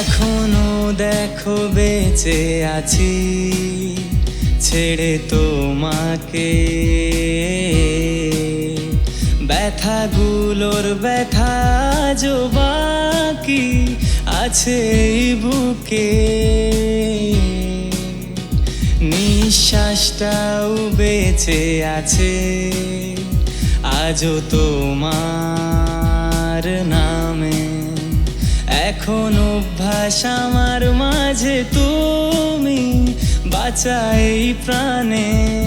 এখনও দেখো বেঁচে আছি, ছেড়ে তোমাকে। ব্যথাগুলোর ব্যথা যো বাকি আছে বুকে। নিঃশ্বাসটাও বেঁচে আছে, আজও তোমার অভ্যাস আমার মাঝে তুমি বাঁচাই প্রাণে।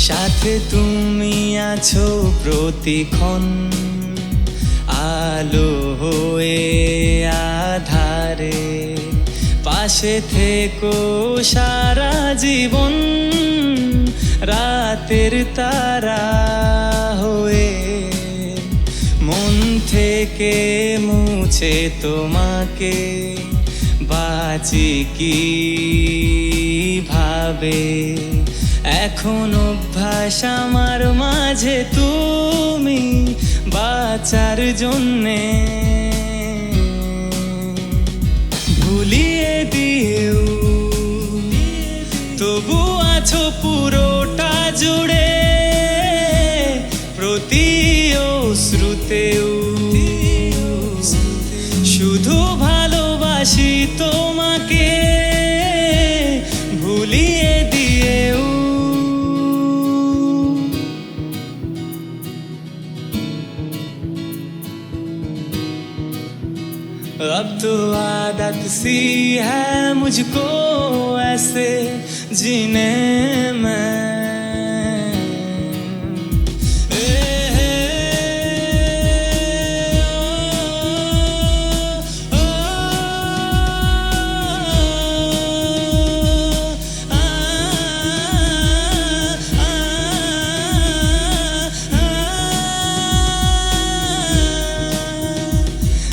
সাথে তুমি আছো প্রতিক্ষণ। আলো হয়ে আধারে। পাশে থেকো সারা জীবন। রাতের তারা হয়ে মন থেকে মুছে তোমাকে। বাঁচি কি ভাবে? এখন অভ্যাস আমার মাঝে তুমি বাঁচার জন্যে। ভুলিয়ে দিয়েও। তবু আছো পুরোটা জুড়ে প্রতি শ্রুতেও। শুধু ভালোবাসি তোমাকে अब तो आदत सी है मुझको ऐसे जीने में।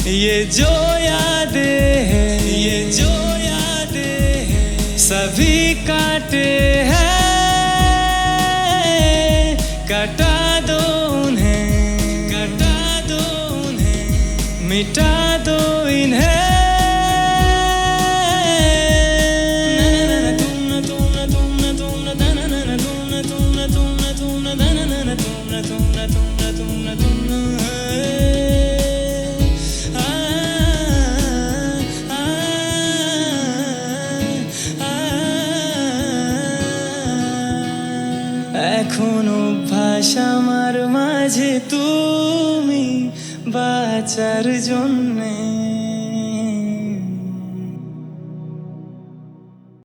ये जो यादें हैं। ये जो यादें हैं, सभी काटे हैं। कटा दो उन्हें, कटा दो उन्हें, मिटा এখন ভাষা আমার মাঝে তুমি বাঁচার জন্যে।